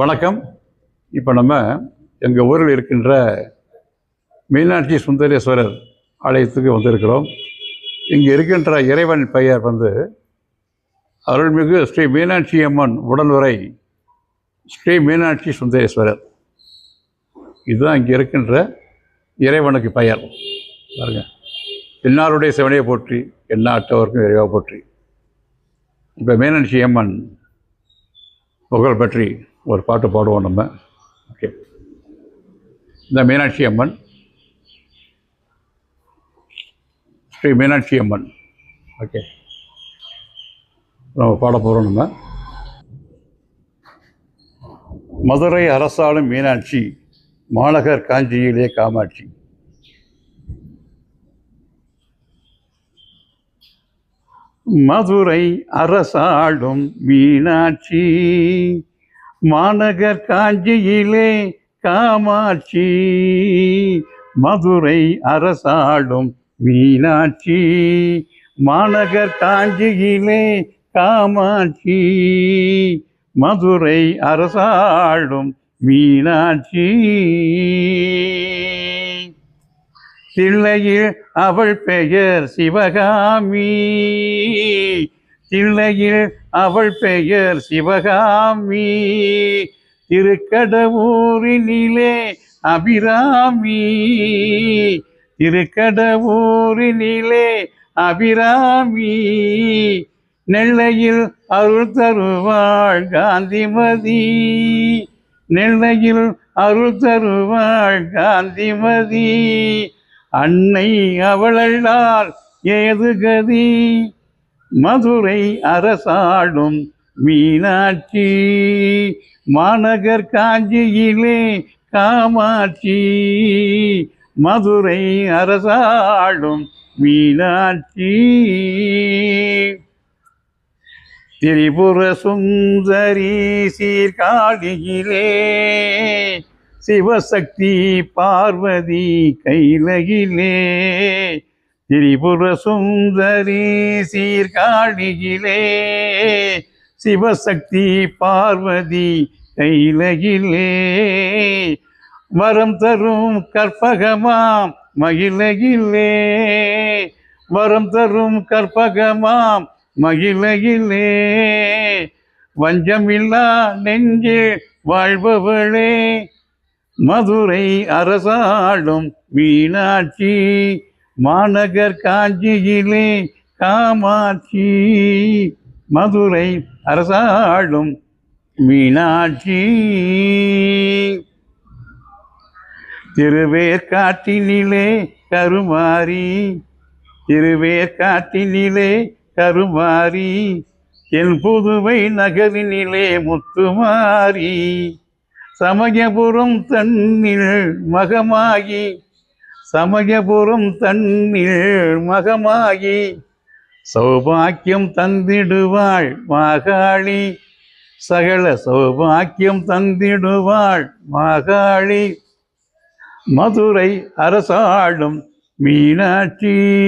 வணக்கம். இப்போ நம்ம எங்கள் ஊரில் இருக்கின்ற மீனாட்சி சுந்தரேஸ்வரர் ஆலயத்துக்கு வந்திருக்கிறோம். இங்கே இருக்கின்ற இறைவன் பெயர் வந்து அருள்மிகு ஸ்ரீ மீனாட்சி அம்மன் உடனுரை ஸ்ரீ மீனாட்சி சுந்தரேஸ்வரர். இதுதான் இங்கே இருக்கின்ற இறைவனுக்கு பெயர். பாருங்க. என்னாருடைய சிவனையை போற்றி எண்ணாட்டவருக்கும் இறைவாக போற்றி. இப்போ மீனாட்சி அம்மன் புகழ் பற்றி ஒரு பாட்டு பாடுவோம் நம்ம. ஓகே இந்த மீனாட்சி அம்மன். ஸ்ரீ மீனாட்சி அம்மன். ஓகே நம்ம பாட போகிறோம் நம்ம. மதுரை அரசாளும் மீனாட்சி மாநகர் காஞ்சியிலே காமாட்சி. மதுரை அரசாளும் மீனாட்சி. மாநகர் காஞ்சியிலே காமாட்சி மதுரை அரசாடும் மீனாட்சி மாநகர் காஞ்சியிலே காமாட்சி மதுரை அரசாடும் மீனாட்சி. தில்லையில் அவள் பெயர் சிவகாமி திண்ணையில் அவள் பெயர் சிவகாமி. திருக்கடவூரினிலே அபிராமி. திருக்கடவூரினிலே அபிராமி. நெல்லையில் அருள் தருவாள் காந்திமதி. நெல்லையில் அருள் தருவாள் காந்திமதி. அன்னை அவளல்லால் ஏது கதி? மதுரை அரசாடும் மீனாட்சி மாநகர் காஞ்சியிலே காமாட்சி. மதுரை அரசாடும் மீனாட்சி. திரிபுர சுந்தரி சீர்காழியிலே சிவசக்தி பார்வதி கைலகிலே திரிபுர சுந்தரி சீர்காழியிலே சிவசக்தி பார்வதி கைலகிலே. வரம் தரும் கற்பகமாம் மகிழகிலே. வரம் தரும் கற்பகமாம் மகிழகிலே. வஞ்சமில்லா நெஞ்சில் வாழ்பவளே மதுரை அரசாளும் மீனாட்சி. மாநகர் காஞ்சியிலே காமாட்சி மதுரை அரசாளும் மீனாட்சி. திருவேற்காட்டினிலே கருமாரி திருவேற்காட்டினிலே கருமாரி என் புதுவை நகரினிலே முத்துமாரி சமயபுரம் தன்னில் மகமாகி சமயபுரம் தன்னில் மகமாகி சௌபாக்கியம் தந்திடுவாள் மாகாளி. சகல சௌபாக்கியம் தந்திடுவாள் மாகாளி. மதுரை அரசாளும் மீனாட்சி.